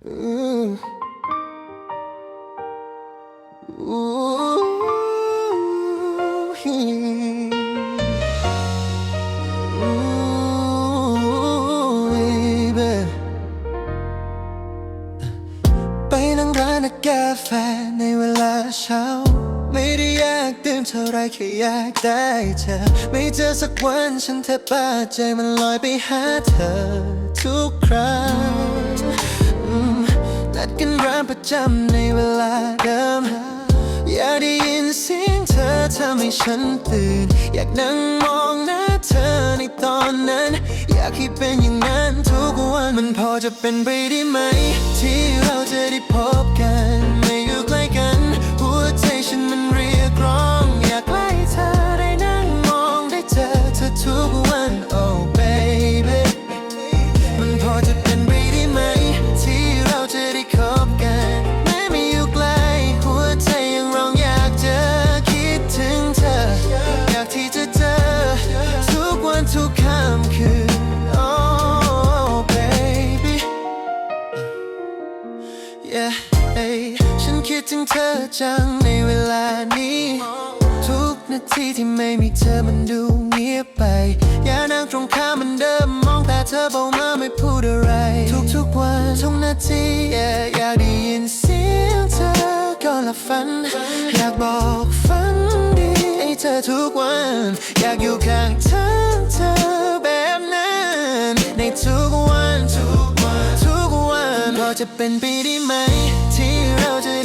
ไปนั่งร้านกาแฟในเวลาเช้า ไม่ได้อยากดื่มเท่าไรแค่อยากได้เธอ ไม่เจอสักวันฉันแทบบ้าใจมันลอยไปหาเธอทุกครั้ง นัดกันร้านประจำในเวลาเดิม อยากได้ยินเสียงเธอทำให้ฉันตื่น อยากนั่งมองหน้าเธอในตอนนั้น อยากให้เป็นอย่างนั้นทุกวันมันพอจะเป็นไปได้ไหม ที่เราจะได้พบกันไม่อยู่ใกล้กัน หัวใจฉันมันเรียกร้อง อยากใกล้เธอได้นั่งมองได้เจอเธอทุกวัน oh baby มันพอจะเป็นไป เอ้ยฉันคิดถึงเธอจังในเวลานี้ ทุกนาทีที่ไม่มีเธอมันดูเงียบไป อย่านั่งตรงข้ามมันเดิมมองแต่เธอเบามาไม่พูดอะไร ทุกๆวันทุกนาที yeah อยากได้ยินเสียงเธอก่อนลับฝัน อยากบอกฝันดีให้เธอทุกวัน อยากอยู่ข้างเธอเธอแบบนั้น ในทุกวันทุกวันทุกวันพอจะเป็นไปได้ไหม ที่เราจะ